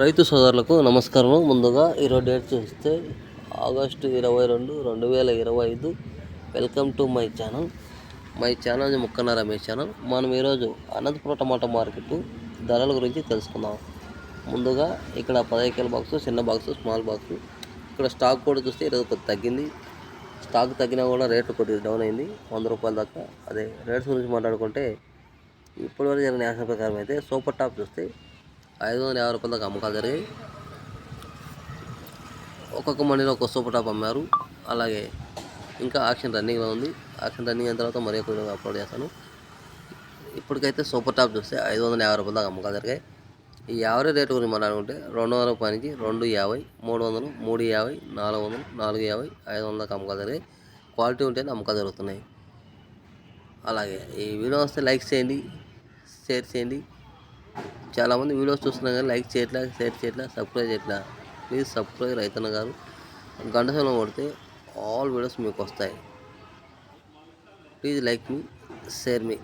రైతు సోదరులకు నమస్కారం ముందుగా ఈరోజు డేట్ చూస్తే ఆగస్టు ఇరవై రెండు రెండు వేల ఇరవై ఐదు. Welcome to my channel. My channel Mukkanna Ramesh channel. మనం ఈరోజు అనంతపురం టమాటా మార్కెట్ ధరల గురించి తెలుసుకుందాం. ముందుగా ఇక్కడ పదహైదు బాక్స్ చిన్న బాక్స్ స్మాల్ బాక్స్ ఇక్కడ స్టాక్ కూడా చూస్తే ఈరోజు కొద్ది తగ్గింది. స్టాక్ తగ్గినా కూడా రేట్లు కొద్దిగా డౌన్ అయింది. వంద రూపాయల దాకా. అదే రేట్స్ గురించి మాట్లాడుకుంటే ఇప్పటివరకు జరిగిన యాక్షన్ ప్రకారం అయితే సూపర్ టాప్ చూస్తే ఐదు వందల యాభై రూపాయల అమ్మకాలు జరిగాయి. ఒక్కొక్క మండీలో ఒక్కొక్క సూపర్ టాప్ అమ్మారు. అలాగే ఇంకా ఆక్షన్ రన్నింగ్లో ఉంది. ఆక్షన్ రన్నింగ్ అయిన తర్వాత మరి ఒక అప్లోడ్ చేస్తాను. ఇప్పటికైతే సూపర్ టాప్ చూస్తే ఐదు వందల యాభై రూపాయల దాకా అమ్మకాలు జరిగాయి. ఈ యావరేజ్ రేటు గురించి మాట్లాడుకుంటే రెండు వందల రూపాయల నుంచి రెండు యాభై మూడు వందలు మూడు యాభై నాలుగు వందలు నాలుగు యాభై ఐదు వందల దాకా అమ్మకాలు జరిగాయి. క్వాలిటీ ఉంటేనే అమ్మకాలు జరుగుతున్నాయి. అలాగే ఈ వీడియో వస్తే లైక్ చేయండి షేర్ చేయండి. చాలామంది వీడియోస్ చూస్తున్నారు కానీ లైక్ చేయట్లా షేర్ చేయట్లా సబ్స్క్రైబ్ చేయట్లా. ప్లీజ్ సబ్స్క్రైబ్ రైతన్న గారు. గంట సమయం కొడితే ఆల్ వీడియోస్ మీకు వస్తాయి. Please like me share me.